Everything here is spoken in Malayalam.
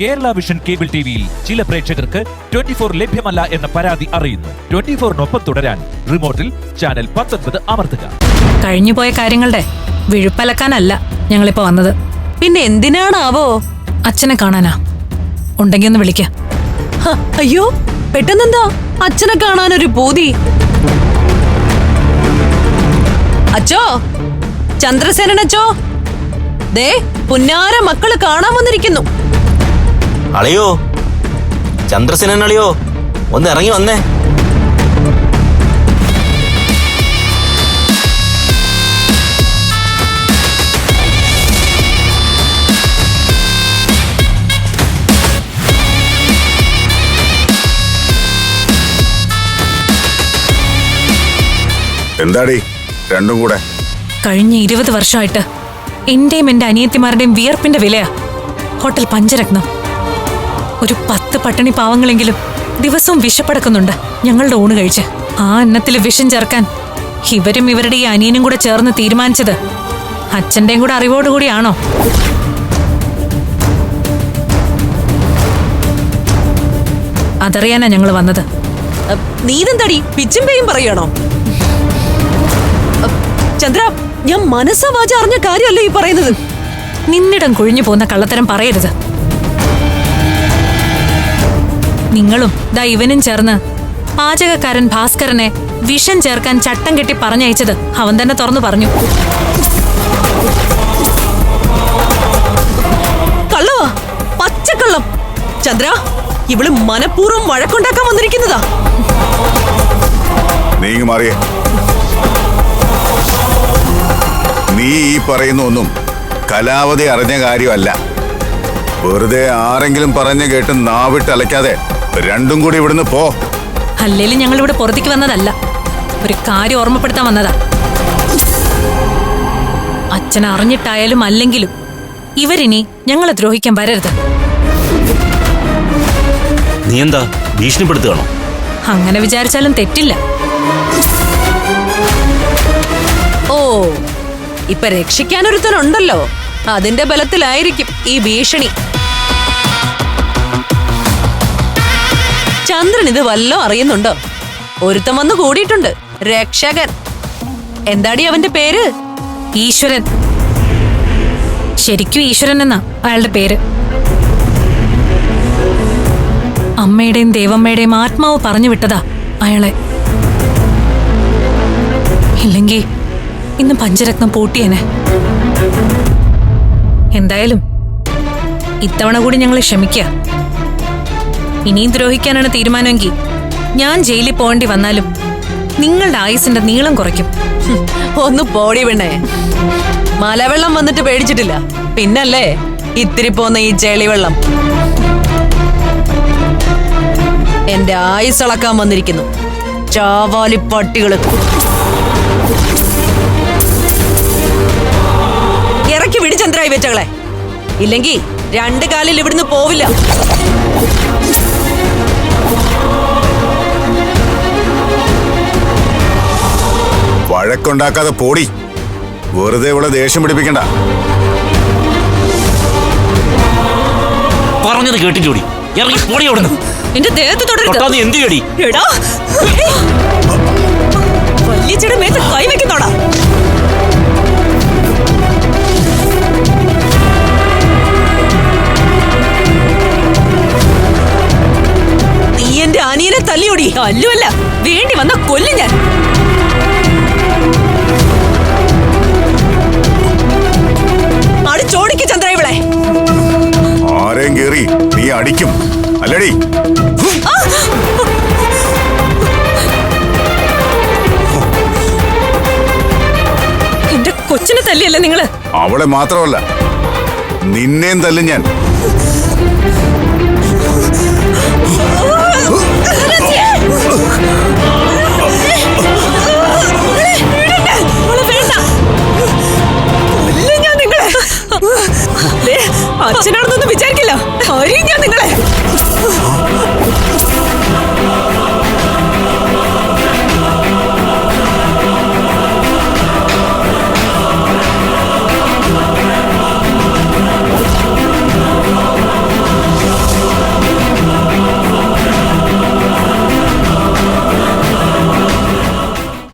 കേരള വിഷൻ കേബിൾ ടിവിയിൽ ചില പ്രേക്ഷകർക്ക് ട്വന്റി ഫോർ ലഭ്യമല്ല എന്ന പരാതി അറിയുന്നു. ട്വന്റി ഫോറിനൊപ്പം തുടരാൻ റിമോട്ടിൽ ചാനൽ പത്തൊൻപത് അമർത്തുക. കഴിഞ്ഞുപോയ കാര്യങ്ങളുടെ വിഴുപ്പലക്കാനല്ല ഞങ്ങളിപ്പോ വന്നത്. പിന്നെ എന്തിനാണാവോ അച്ഛനെ കാണാനാ? ഉണ്ടെങ്കി ഒന്ന് വിളിക്ക. അയ്യോ പെട്ടെന്നെന്താ? അച്ഛനെ കാണാനൊരു ബോധി അച്ചോ ചന്ദ്രസേനനച്ചോ ദേ പുന്നാര മക്കൾ കാണാൻ വന്നിരിക്കുന്നു. അളിയോ ചന്ദ്രസേനൻ അളിയോ ഒന്ന് ഇറങ്ങി വന്നേ. എന്താടി? രണ്ടും കൂടെ. കഴിഞ്ഞ ഇരുപത് വർഷമായിട്ട് എന്റെയും എന്റെ അനിയത്തിമാരുടെയും വിയർപ്പിന്റെ വിലയാ. ഹോട്ടൽ പഞ്ചരത്നം. ഒരു പത്ത് പട്ടിണി പാവങ്ങളെങ്കിലും ദിവസവും വിശപ്പടക്കുന്നുണ്ട്. ഞങ്ങളുടെ ഊണ് കഴിച്ച്. ആ അന്നത്തിൽ വിഷം ചേർക്കാൻ ഇവരും ഇവരുടെ ഈ അനിയനും കൂടെ ചേർന്ന് തീരുമാനിച്ചത് അച്ഛന്റെയും കൂടെ അറിവോടുകൂടിയാണോ അതറിയാനാ ഞങ്ങൾ വന്നത്. നീതെന്താടി? പിച്ചും പേയും പറയണോ ചന്ദ്ര ഞാൻ മനസ്സാ വാച അറിഞ്ഞ കാര്യമല്ലേ ഈ പറയുന്നത്? നിന്നിടം കുഴിഞ്ഞു പോകുന്ന കള്ളത്തരം പറയരുത്. നിങ്ങളും ദാ ഇവനും ചേർന്ന് പാചകക്കാരൻ ഭാസ്കരനെ വിഷം ചേർക്കാൻ ചട്ടം കെട്ടി പറഞ്ഞയച്ചത് അവൻ തന്നെ തുറന്നു പറഞ്ഞു. കള്ളവാ പച്ചക്കള്ളം. ചന്ദ്ര ഇവൾ മനഃപൂർവം വഴക്കുണ്ടാക്കാൻ വന്നിരിക്കുന്നതാ. നീ മാറിയേ. നീ ഈ പറയുന്ന ഒന്നും കലാവധി അറിഞ്ഞ കാര്യമല്ല. വെറുതെ ആരെങ്കിലും പറഞ്ഞു കേട്ട് നാവിട്ട് അലയ്ക്കാതെ രണ്ടും കൂടി ഇവിടുന്ന് പോ. അല്ലേലും ഞങ്ങൾ ഇവിടെ പുറത്തേക്ക് വന്നതല്ല. ഒരു കാര്യം ഓർമ്മപ്പെടുത്താൻ വന്നതാ. അച്ഛൻ അറിഞ്ഞിട്ടായാലും അല്ലെങ്കിലും ഇവരിനി ഞങ്ങളെ ദ്രോഹിക്കാൻ വരരുത്. നീ എന്താ ഭീഷണിപ്പെടുത്തുകയാണോ? അങ്ങനെ വിചാരിച്ചാലും തെറ്റില്ല. ഓ ഇപ്പൊ രക്ഷിക്കാനൊരുത്തനുണ്ടല്ലോ അതിന്റെ ബലത്തിലായിരിക്കും ഈ ഭീഷണി. ചന്ദ്രൻ ഇത് വല്ലോ അറിയുന്നുണ്ടോ? ഒരുത്തൻ വന്ന് കൂടിയിട്ടുണ്ട്. രക്ഷകൻ. എന്താടി അവന്റെ പേര്? ഈശ്വരൻ. ശരിക്കും ഈശ്വരൻ എന്നാ അയാളുടെ പേര്. അമ്മയുടെയും ദേവമ്മയുടെയും ആത്മാവ് പറഞ്ഞു വിട്ടതാ അയാളെ. ഇല്ലെങ്കിൽ ഇന്ന് പഞ്ചരത്നം പൂട്ടിയനെ. എന്തായാലും ഇത്തവണ കൂടി ഞങ്ങൾ ക്ഷമിക്കുക ഇനിയും ദ്രോഹിക്കാനാണ് തീരുമാനമെങ്കിൽ ഞാൻ ജയിലിൽ പോകേണ്ടി വന്നാലും നിങ്ങളുടെ ആയുസിന്റെ നീളം കുറയ്ക്കും. ഒന്ന് പോടി പെണ്ണേ. മലവെള്ളം വന്നിട്ട് പേടിച്ചിട്ടില്ല. പിന്നല്ലേ ഇത്തിരി പോന്ന ഈ ചെളിവെള്ളം. എന്റെ ആയുസ് അളക്കാൻ വന്നിരിക്കുന്നു. ചാവാലി പട്ടികൾ. ഇറക്കി വിടി ചന്ദ്രായി വെച്ചകളെ ഇല്ലെങ്കിൽ രണ്ട് കാലിൽ ഇവിടുന്ന് പോവില്ല. വഴക്കുണ്ടാക്കാതെ പോടി. വെറുതെ ഇവിടെ ദേഷ്യം പിടിപ്പിക്കണ്ട. പറഞ്ഞത് കേട്ടിട്ടോടി. ഇറങ്ങി പോടി അവിടുന്ന്. എന്റെ ദേഹത്ത് തൊട്ടാ തുടരുത് നീ എന്ത് ചെയ്യടി? എടാ. വല്യച്ചയുടെ മേത്ത് കൈവെക്കുന്നോടാ നീ എന്റെ അനിയനെ തല്ലിയോടി. അല്ലുമല്ല വേണ്ടി വന്ന കൊല്ലു ഞാൻ. തല്ലിയല്ലേ നിങ്ങൾ അവളെ മാത്രമല്ല നിന്നെയും തല്ലും ഞാൻ.